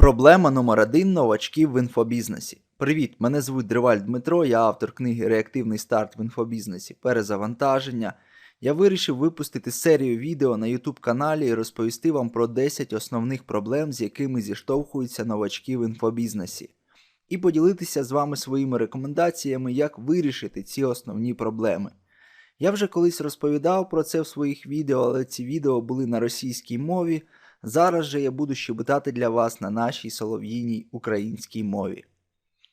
Проблема номер один новачків в інфобізнесі. Привіт, мене звуть Дриваль Дмитро, я автор книги Реактивний старт в інфобізнесі Перезавантаження. Я вирішив випустити серію відео на YouTube каналі і розповісти вам про 10 основних проблем, з якими зіштовхуються новачки в інфобізнесі, і поділитися з вами своїми рекомендаціями, як вирішити ці основні проблеми. Я вже колись розповідав про це в своїх відео, але ці відео були на російській мові. Зараз же я буду щебетати для вас на нашій солов'їній українській мові.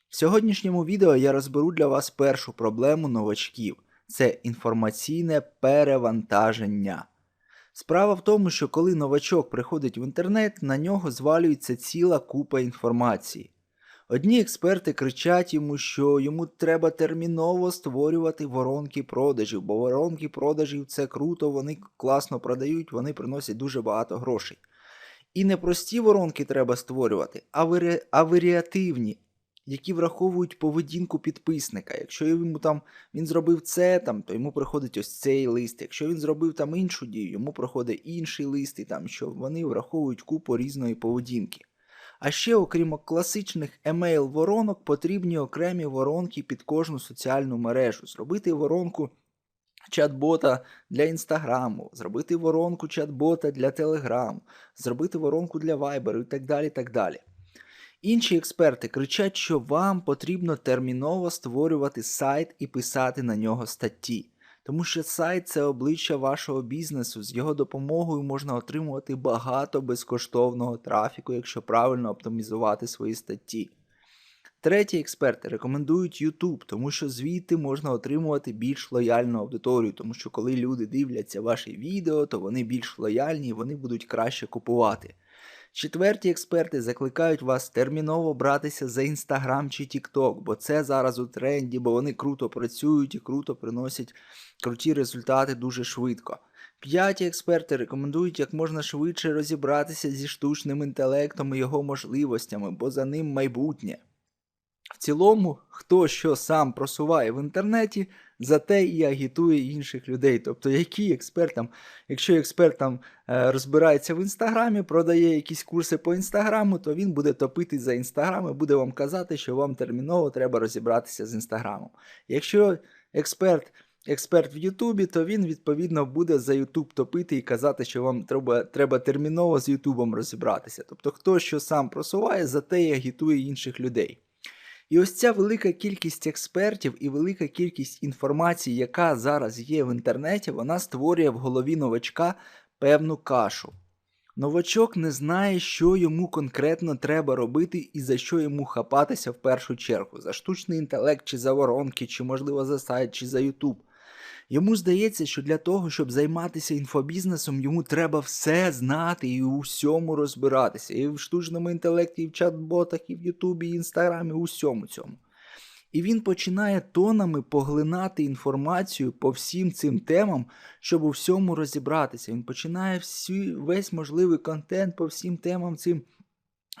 В сьогоднішньому відео я розберу для вас першу проблему новачків це інформаційне перевантаження. Справа в тому, що коли новачок приходить в інтернет, на нього звалюється ціла купа інформації. Одні експерти кричать йому, що йому треба терміново створювати воронки продажів, бо воронки продажів це круто, вони класно продають, вони приносять дуже багато грошей. І не прості воронки треба створювати, а, варі... а варіативні, які враховують поведінку підписника. Якщо йому там він зробив це, там, то йому приходить ось цей лист. Якщо він зробив там іншу дію, йому проходить інший лист, і там що вони враховують купу різної поведінки. А ще, окрім класичних емейл воронок, потрібні окремі воронки під кожну соціальну мережу. Зробити воронку чат-бота для інстаграму, зробити воронку чат-бота для телеграму, зробити воронку для вайберу і так далі. так далі. Інші експерти кричать, що вам потрібно терміново створювати сайт і писати на нього статті. Тому що сайт це обличчя вашого бізнесу. З його допомогою можна отримувати багато безкоштовного трафіку, якщо правильно оптимізувати свої статті. Треті експерти рекомендують YouTube, тому що звідти можна отримувати більш лояльну аудиторію, тому що коли люди дивляться ваші відео, то вони більш лояльні і вони будуть краще купувати. Четверті експерти закликають вас терміново братися за Instagram чи TikTok, бо це зараз у тренді, бо вони круто працюють і круто приносять круті результати дуже швидко. П'яті експерти рекомендують як можна швидше розібратися зі штучним інтелектом і його можливостями, бо за ним майбутнє. В цілому, хто що сам просуває в інтернеті, за те і агітує інших людей. Тобто, який експерт якщо експерт е, розбирається в інстаграмі, продає якісь курси по інстаграму, то він буде топити за інстаграм і буде вам казати, що вам терміново треба розібратися з інстаграмом. Якщо експерт. Експерт в Ютубі, то він відповідно буде за Ютуб топити і казати, що вам треба треба терміново з Ютубом розібратися. Тобто, хто що сам просуває, за те і агітує інших людей. І ось ця велика кількість експертів і велика кількість інформації, яка зараз є в інтернеті, вона створює в голові новачка певну кашу. Новачок не знає, що йому конкретно треба робити і за що йому хапатися в першу чергу: за штучний інтелект, чи за воронки, чи, можливо, за сайт, чи за Ютуб. Йому здається, що для того, щоб займатися інфобізнесом, йому треба все знати і у всьому розбиратися. І в штучному інтелекті, і в чат-ботах, і в Ютубі, і Інстаграмі, у всьому цьому. І він починає тонами поглинати інформацію по всім цим темам, щоб у всьому розібратися. Він починає всі, весь можливий контент по всім темам цим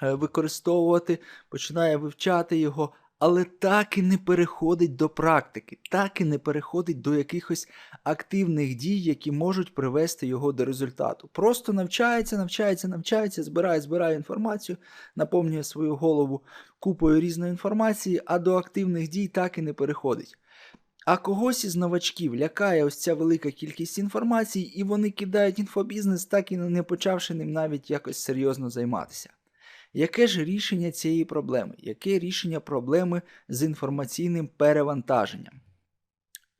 е, використовувати, починає вивчати його, але так і не переходить до практики, так і не переходить до якихось активних дій, які можуть привести його до результату. Просто навчається, навчається, навчається, збирає, збирає інформацію, наповнює свою голову купою різної інформації, а до активних дій так і не переходить. А когось із новачків лякає ось ця велика кількість інформації, і вони кидають інфобізнес, так і не почавши ним навіть якось серйозно займатися. Яке ж рішення цієї проблеми? Яке рішення проблеми з інформаційним перевантаженням?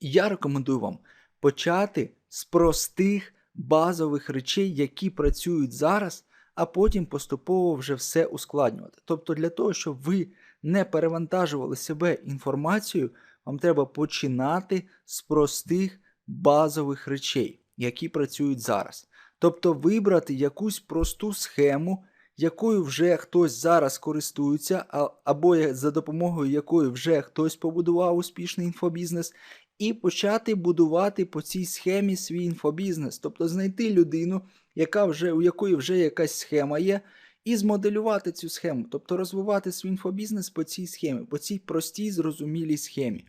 Я рекомендую вам почати з простих базових речей, які працюють зараз, а потім поступово вже все ускладнювати. Тобто, для того, щоб ви не перевантажували себе інформацією, вам треба починати з простих базових речей, які працюють зараз. Тобто вибрати якусь просту схему якою вже хтось зараз користується, або за допомогою якої вже хтось побудував успішний інфобізнес, і почати будувати по цій схемі свій інфобізнес, тобто знайти людину, яка вже, у якої вже якась схема є, і змоделювати цю схему, тобто розвивати свій інфобізнес по цій схемі, по цій простій, зрозумілій схемі.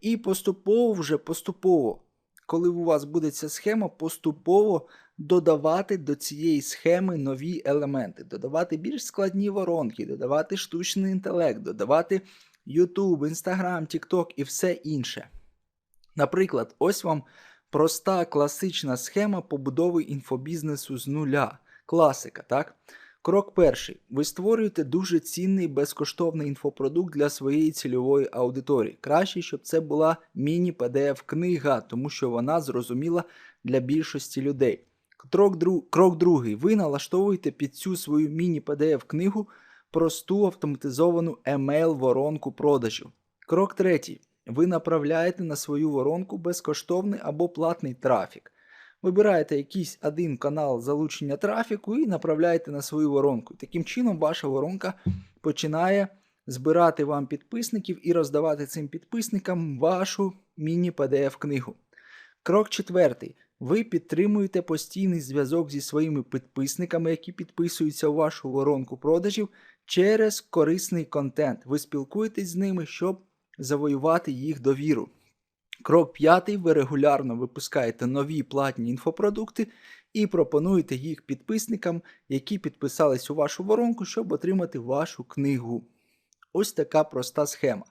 І поступово вже поступово, коли у вас буде ця схема, поступово додавати до цієї схеми нові елементи, додавати більш складні воронки, додавати штучний інтелект, додавати YouTube, Instagram, TikTok і все інше. Наприклад, ось вам проста класична схема побудови інфобізнесу з нуля. Класика, так? Крок перший. Ви створюєте дуже цінний безкоштовний інфопродукт для своєї цільової аудиторії. Краще, щоб це була міні-PDF-книга, тому що вона зрозуміла для більшості людей. Крок, друг... Крок другий. Ви налаштовуєте під цю свою міні-PDF-книгу просту автоматизовану емейл-воронку продажів. Крок третій. Ви направляєте на свою воронку безкоштовний або платний трафік. Вибираєте якийсь один канал залучення трафіку і направляєте на свою воронку. Таким чином, ваша воронка починає збирати вам підписників і роздавати цим підписникам вашу міні-PDF-книгу. Крок четвертий. Ви підтримуєте постійний зв'язок зі своїми підписниками, які підписуються у вашу воронку продажів через корисний контент. Ви спілкуєтесь з ними, щоб завоювати їх довіру. Крок п'ятий. Ви регулярно випускаєте нові платні інфопродукти і пропонуєте їх підписникам, які підписались у вашу воронку, щоб отримати вашу книгу. Ось така проста схема.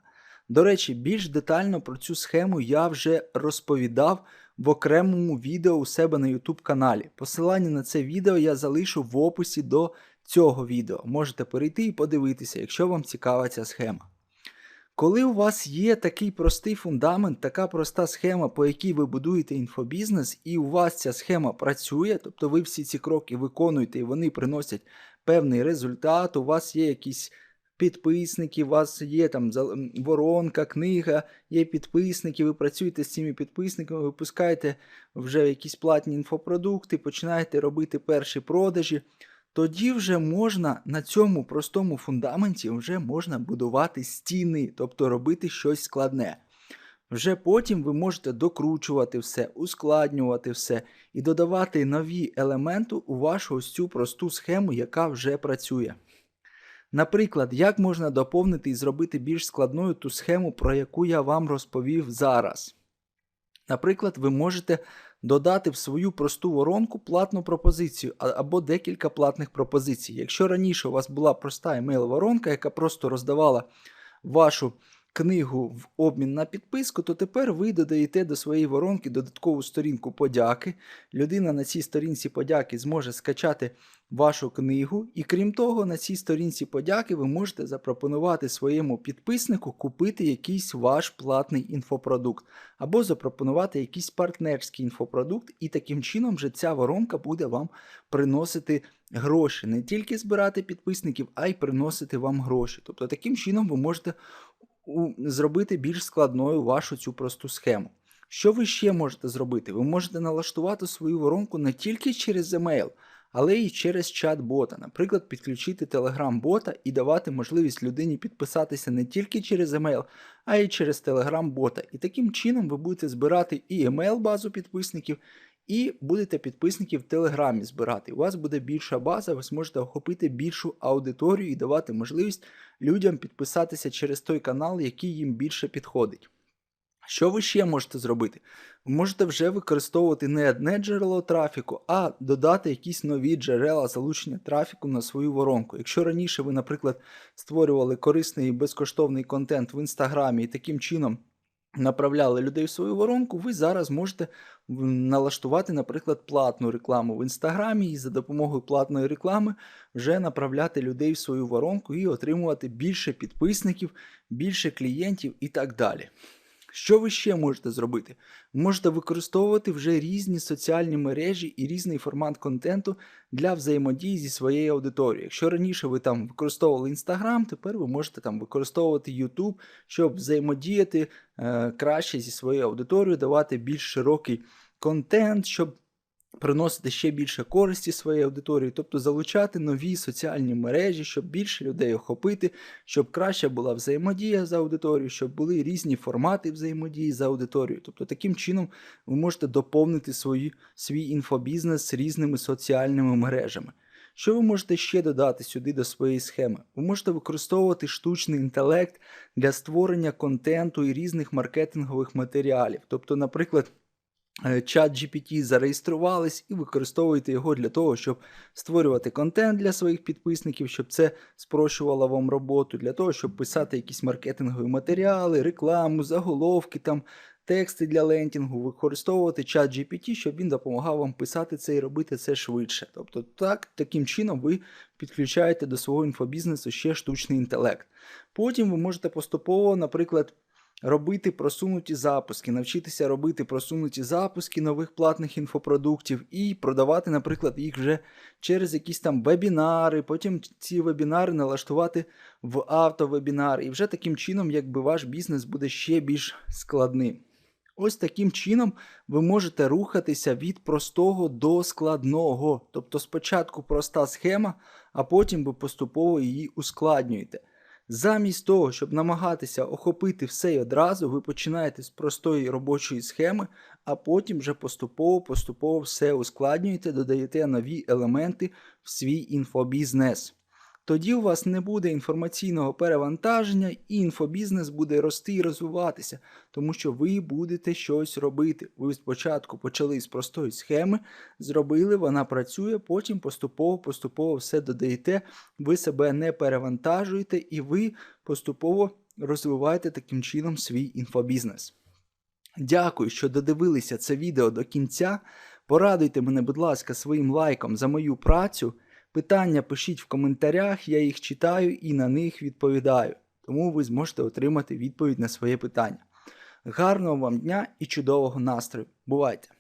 До речі, більш детально про цю схему я вже розповідав в окремому відео у себе на YouTube каналі. Посилання на це відео я залишу в описі до цього відео. Можете перейти і подивитися, якщо вам цікава ця схема. Коли у вас є такий простий фундамент, така проста схема, по якій ви будуєте інфобізнес, і у вас ця схема працює, тобто ви всі ці кроки виконуєте і вони приносять певний результат, у вас є якісь підписники, у вас є там воронка, книга, є підписники, ви працюєте з цими підписниками, випускаєте вже якісь платні інфопродукти, починаєте робити перші продажі. Тоді вже можна на цьому простому фундаменті вже можна будувати стіни, тобто робити щось складне. Вже потім ви можете докручувати все, ускладнювати все і додавати нові елементи у вашу ось цю просту схему, яка вже працює. Наприклад, як можна доповнити і зробити більш складною ту схему, про яку я вам розповів зараз. Наприклад, ви можете додати в свою просту воронку платну пропозицію або декілька платних пропозицій. Якщо раніше у вас була проста емейл-воронка, яка просто роздавала вашу книгу в обмін на підписку, то тепер ви додаєте до своєї воронки додаткову сторінку подяки. Людина на цій сторінці подяки зможе скачати вашу книгу, і крім того, на цій сторінці подяки ви можете запропонувати своєму підписнику купити якийсь ваш платний інфопродукт, або запропонувати якийсь партнерський інфопродукт, і таким чином вже ця воронка буде вам приносити гроші, не тільки збирати підписників, а й приносити вам гроші. Тобто таким чином ви можете зробити більш складною вашу цю просту схему. Що ви ще можете зробити? Ви можете налаштувати свою воронку не тільки через емейл, але й через чат-бота. Наприклад, підключити Telegram-бота і давати можливість людині підписатися не тільки через емейл, а й через Telegram-бота. І таким чином ви будете збирати і емейл-базу підписників, і будете підписників в Телеграмі збирати. У вас буде більша база, ви зможете охопити більшу аудиторію і давати можливість людям підписатися через той канал, який їм більше підходить. Що ви ще можете зробити? Ви можете вже використовувати не одне джерело трафіку, а додати якісь нові джерела залучення трафіку на свою воронку. Якщо раніше ви, наприклад, створювали корисний і безкоштовний контент в інстаграмі і таким чином направляли людей в свою воронку, ви зараз можете налаштувати, наприклад, платну рекламу в інстаграмі і за допомогою платної реклами вже направляти людей в свою воронку і отримувати більше підписників, більше клієнтів і так далі. Що ви ще можете зробити? можете використовувати вже різні соціальні мережі і різний формат контенту для взаємодії зі своєю аудиторією. Якщо раніше ви там використовували Instagram, тепер ви можете там використовувати YouTube, щоб взаємодіяти е, краще зі своєю аудиторією, давати більш широкий контент, щоб приносити ще більше користі своїй аудиторії, тобто залучати нові соціальні мережі, щоб більше людей охопити, щоб краще була взаємодія з аудиторією, щоб були різні формати взаємодії з аудиторією. Тобто, таким чином ви можете доповнити свої, свій інфобізнес різними соціальними мережами. Що ви можете ще додати сюди до своєї схеми? Ви можете використовувати штучний інтелект для створення контенту і різних маркетингових матеріалів. Тобто, наприклад, чат GPT зареєструвались і використовуєте його для того, щоб створювати контент для своїх підписників, щоб це спрощувало вам роботу, для того, щоб писати якісь маркетингові матеріали, рекламу, заголовки, там, тексти для лендінгу, використовувати чат GPT, щоб він допомагав вам писати це і робити це швидше. Тобто, так, таким чином ви підключаєте до свого інфобізнесу ще штучний інтелект. Потім ви можете поступово, наприклад, робити просунуті запуски, навчитися робити просунуті запуски нових платних інфопродуктів і продавати, наприклад, їх вже через якісь там вебінари, потім ці вебінари налаштувати в автовебінар, і вже таким чином, якби ваш бізнес буде ще більш складним. Ось таким чином ви можете рухатися від простого до складного. Тобто спочатку проста схема, а потім ви поступово її ускладнюєте. Замість того, щоб намагатися охопити все й одразу, ви починаєте з простої робочої схеми, а потім вже поступово-поступово все ускладнюєте, додаєте нові елементи в свій інфобізнес. Тоді у вас не буде інформаційного перевантаження, і інфобізнес буде рости і розвиватися, тому що ви будете щось робити. Ви спочатку почали з простої схеми, зробили, вона працює, потім поступово-поступово все додаєте, ви себе не перевантажуєте і ви поступово розвиваєте таким чином свій інфобізнес. Дякую, що додивилися це відео до кінця. Порадуйте мене, будь ласка, своїм лайком за мою працю. Питання пишіть в коментарях, я їх читаю і на них відповідаю. Тому ви зможете отримати відповідь на своє питання. Гарного вам дня і чудового настрою! Бувайте!